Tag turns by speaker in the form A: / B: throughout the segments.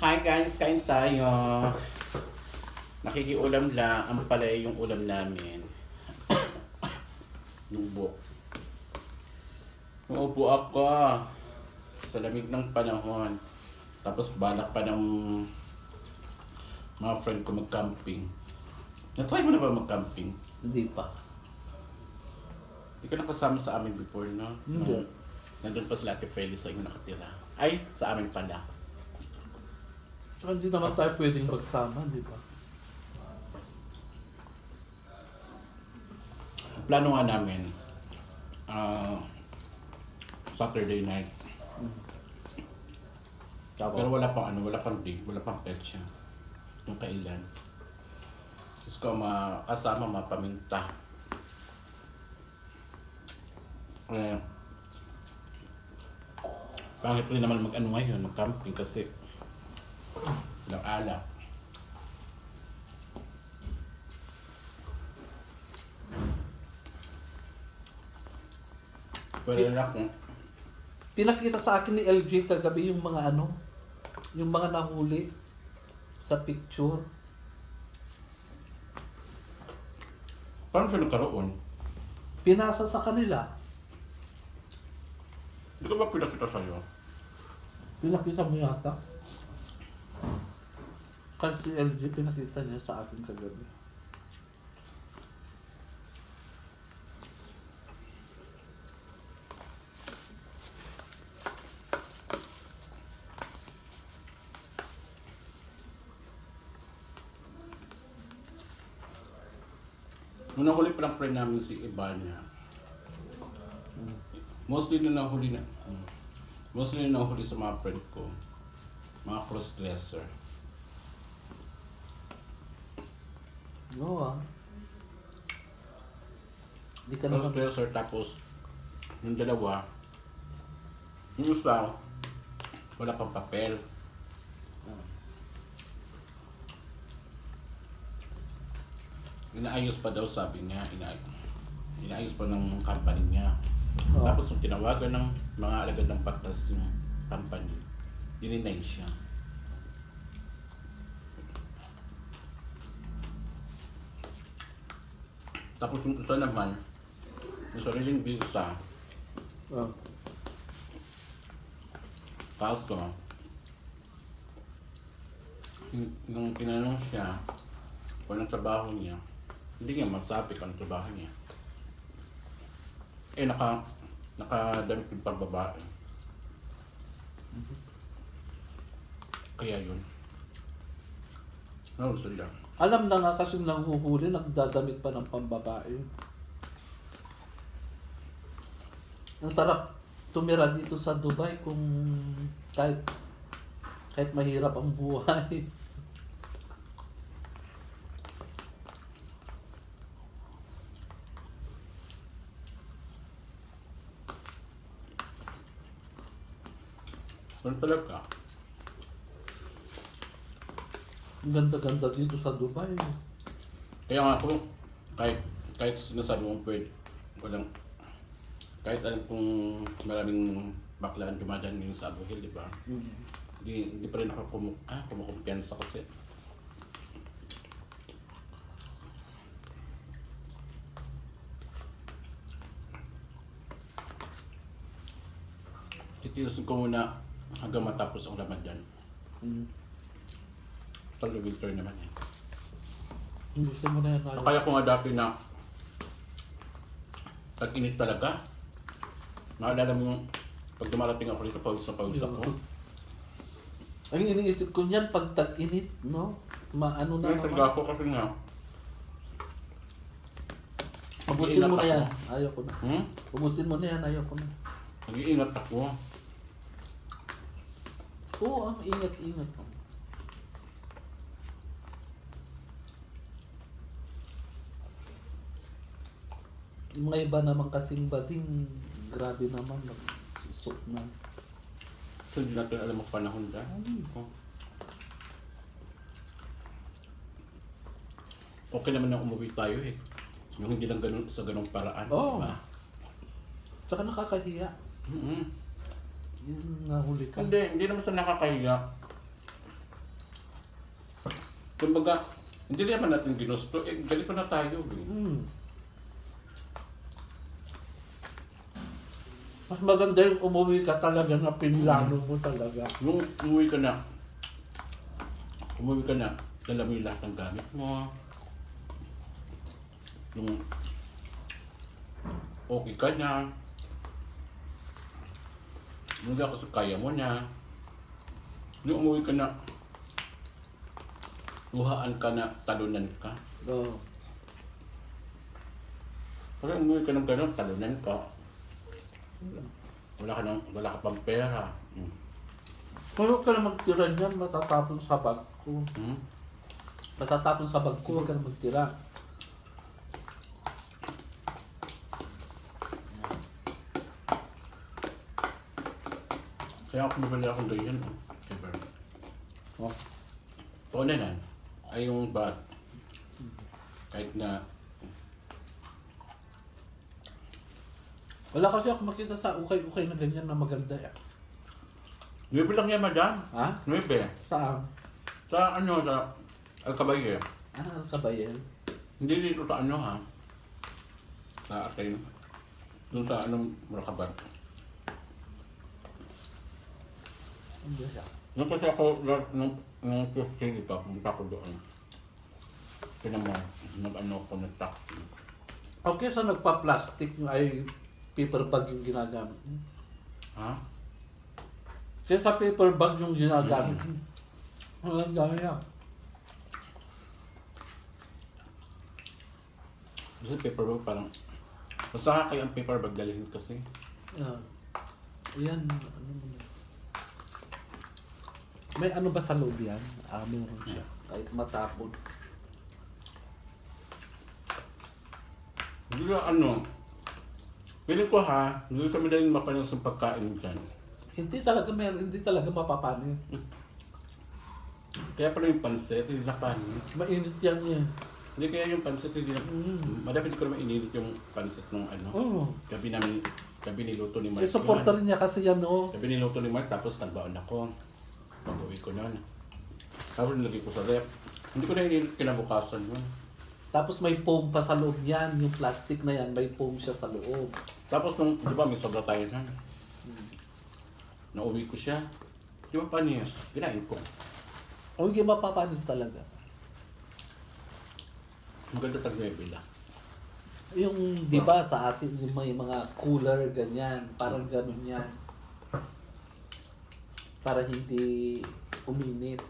A: Hi guys, kain tayo. Nakikiulam lang. Ang palay yung ulam namin. Lubo. Umupo ako sa lamig ng panahon. Tapos balak pa ng mga friend ko mag-camping. Na-try mo na ba mag-camping?
B: Hindi pa.
A: Hindi ka nakasama sa amin before, no?
B: Hindi.
A: Nandun pa sila Ate Feli sa inyo nakatira. Ay, sa amin pala.
B: Tsaka hindi naman tayo pwedeng magsama, di ba?
A: Plano nga namin, ah, Saturday night. Pero wala pang ano, wala pang date, wala pang petsa. Kung kailan. Gusto ko makasama, mapaminta. Eh, pangit rin naman mag-ano ngayon, mag-camping kasi ng alak. Pero lang kung
B: Pinakita sa akin ni LJ kagabi yung mga ano, yung mga nahuli sa picture.
A: Paano siya nagkaroon?
B: Pinasa sa kanila.
A: Hindi ko ba pinakita sa'yo?
B: Pinakita mo yata. Kasi si LJ pinakita niya sa akin kagabi.
A: Nung nahuli pa lang friend namin si Ibanya. Mostly na nahuli na. Mostly na nahuli sa mga friend ko. Mga cross-dresser.
B: No ah. Hindi ka naman.
A: Cross-dresser tapos yung dalawa, yung isa, wala pang papel. Inaayos pa daw sabi niya, inaayos, inaayos pa ng company niya.
B: Oo.
A: Tapos nung tinawagan ng mga alagad ng patras yung company, dininay siya. Tapos yung isa naman, yung sariling visa,
B: Ah.
A: kaso, nung tinanong siya kung anong trabaho niya, hindi niya masabi kung anong trabaho niya. Eh, naka, nakadamit yung pagbabae. Kaya yun. No, sila.
B: Alam na nga kasi nang huhuli, nagdadamit pa ng pambabae. Ang sarap tumira dito sa Dubai kung kahit kahit mahirap ang buhay.
A: Ano talaga?
B: Ang ganda-ganda dito sa Dubai.
A: Kaya nga ako, kahit, kahit sinasabi mong pwede, walang, kahit alam kong maraming baklaan dumadaan din sa Abu Hill, di ba? Hindi, hindi pa rin ako kumu ah, kumukumpiyansa kasi. Titiusin ko muna hanggang matapos ang Ramadan.
B: Mm.
A: Pag winter naman eh.
B: Gusto mo na yan. ayaw.
A: Kaya ko nga dati na tag-init talaga. Naalala mo pag dumarating ako dito, pawis na pawis ako.
B: Ang iniisip ko niyan pag tag-init, no? Maano na
A: Yung
B: naman.
A: taga ko kasi nga,
B: Ubusin mo na yan.
A: ako.
B: Ayaw ko na.
A: hmm?
B: Ubusin mo na yan. Ayaw ko na.
A: Nag-iingat ako.
B: Oo, ang ingat-ingat. Yung mga iba naman kasing bading, grabe naman, nagsusok na.
A: So, hindi natin alam ang panahon dahil. Oh. Okay naman na umuwi tayo eh. Yung hindi lang ganun, sa ganung paraan.
B: Oo.
A: diba?
B: Tsaka nakakahiya.
A: Mm-mm.
B: Yung nahuli ka.
A: Hindi, hindi naman sa nakakahiya. Kumbaga, hindi naman natin ginusto. Eh, ganito na tayo. Eh.
B: Hmm. Mas maganda yung umuwi ka talaga na pinlano mo talaga.
A: Nung umuwi ka na, umuwi ka na, dala mo yung lahat ng gamit mo. Yung okay ka na. Yung ako kaya mo na. Yung umuwi ka na, luhaan ka na, talunan ka.
B: Oo.
A: Kasi umuwi ka ng gano'n, talunan ka. Wala ka, ng, wala ka pang pera.
B: Kung huwag ka na magtira niyan, matatapon sa bag ko.
A: Hmm?
B: Matatapon sa bag ko, huwag ka na magtira.
A: Kaya ako nabali akong ganyan. Diba?
B: Oh.
A: Pauna na, ay yung bat, kahit na,
B: Wala kasi ako makita sa ukay-ukay na ganyan na maganda eh.
A: nuebe lang yan, madam.
B: Ha?
A: Nuebe.
B: Saan?
A: Sa ano, sa Alcabaye.
B: Ah, ka ba yan?
A: Hindi dito sa ano ha. Sa akin. Doon sa anong Murakabar.
B: Ba siya?
A: Nung kasi ako, nung, nung, Tuesday, di ba, pumunta ko doon. Tinan mo, nag-ano ko ng taxi.
B: Okay, sa nagpa-plastic ay paper bag yung ginagamit. mo?
A: Ha?
B: Kasi sa paper bag yung ginagamit. mo. Ang dami yan.
A: Kasi paper bag parang, basta kaya ang paper bag dalhin kasi.
B: Yan. Yan, ano mo na. May ano ba sa loob yan? Ah, meron siya. Kahit matapon.
A: Hindi ano, Piling ko ha, hindi sa madaling mapanos ng pagkain dyan.
B: Hindi talaga meron, hindi talaga mapapanin.
A: Kaya pala yung pansit, hindi na panis.
B: Mainit yan eh.
A: Hindi kaya yung pansit, hindi na...
B: Mm.
A: Madami ko naman inilit yung pansit nung ano.
B: Oo.
A: Gabi namin, gabi niluto ni Mark.
B: Eh, supporter niya kasi yan, oh.
A: Gabi niluto ni Mark, tapos nagbaon ako. Pag-uwi ko nun. Tapos nilagay ko sa rep. Hindi ko na inilit kinabukasan yun.
B: Tapos may foam pa sa loob niyan. Yung plastic na yan, may foam siya sa loob.
A: Tapos nung, di ba, may sobra tayo na. Nauwi ko siya. Di ba panis? Kinain ko.
B: O hindi mapapanis talaga.
A: Maganda tag-nuebe lang.
B: Yung, di ba, sa atin, yung may mga cooler, ganyan. Parang ganun yan. Para hindi uminit.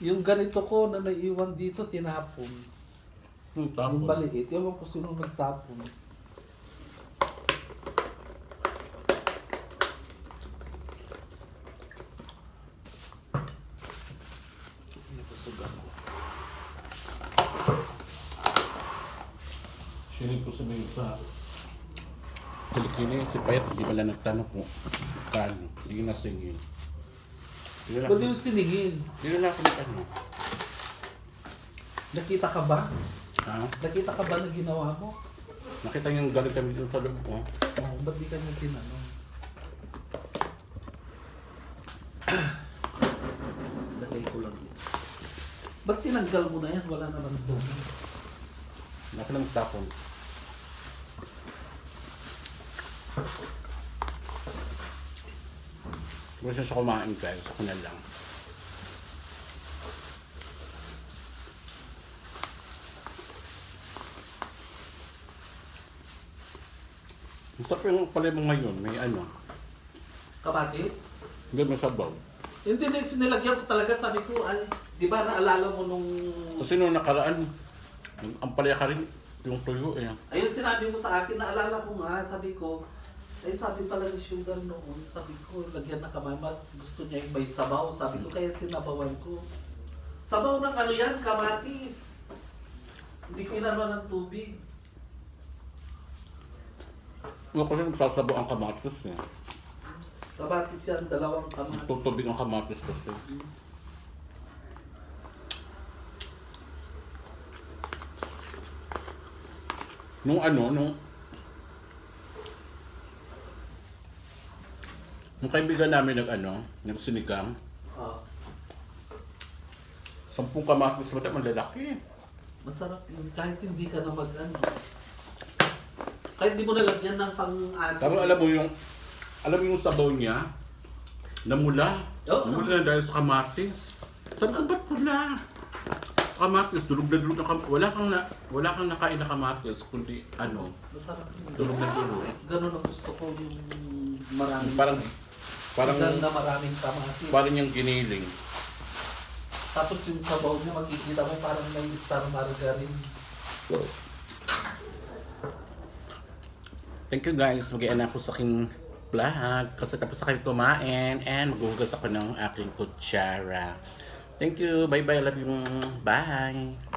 B: Yung ganito ko na naiwan dito, tinapon.
A: Yung
B: Yung
A: tapon.
B: maliit, ewan ko sino nagtapon. Nakusugan ko.
A: Sinig ko sabihin sa Kilikili, si Payat, di ba lang nagtanong kung kano. Hindi na singil. Na
B: Ba't yung siningin?
A: Hindi na ako nagtanong.
B: Nakita ka ba?
A: Ha?
B: Nakita ka ba na ginawa mo?
A: Nakita niyo yung galing kami dito sa loob ko.
B: Oh, ba't di ka niya tinanong? Lagay ko lang yun. Ba't tinanggal mo na yan? Wala naman doon.
A: Naka lang tapon. Gusto siya kumain guys, ako na lang. Gusto ko yung palimong ngayon, may ano,
B: Kabatis?
A: hindi may sabaw.
B: Hindi, sinilagyan ko talaga. Sabi ko, ay, di ba naalala mo nung...
A: Kasi nung nakaraan, ang palaya ka rin yung tuyo eh.
B: Ayun, sinabi mo sa akin, naalala ko nga, sabi ko, ay sabi pala ni Sugar noon, sabi ko, lagyan na kamay, mas gusto niya yung may sabaw. Sabi ko, kaya sinabawan ko. Sabaw ng ano yan, kamatis. Hindi pinano ng tubig.
A: Ano kasi nagsasabo ang kamatis eh.
B: Kamatis yan, dalawang kamatis.
A: Tutubig ang kamatis kasi. Nung ano, nung Yung kaibigan namin nag ano, nagsinikang,
B: Ah,
A: sampung kamatis mo ang lalaki.
B: masarap yun. Kahit hindi ka na mag ano. Kahit di mo nalagyan ng pang-asin.
A: Pero alam mo yung, alam mo yung sabaw niya, namula.
B: Oo.
A: namula na dahil sa kamatis. Sabi ko, ba't pula? Kamatis, durog na durog na kamatis. Wala kang, na, wala kang nakain na kamatis, kundi ano,
B: Masarap yun.
A: na durog.
B: Ganun ang gusto ko yung maraming
A: Parang,
B: parang, na maraming kamatis.
A: parang yung giniling.
B: Tapos yung sabaw niya, makikita mo parang may star margarine.
A: Thank you guys. Mag-ian ako sa aking vlog. Kasi tapos sa kayo kumain. And maghugas ako ng aking kutsara. Thank you. Bye-bye. Love you. Bye.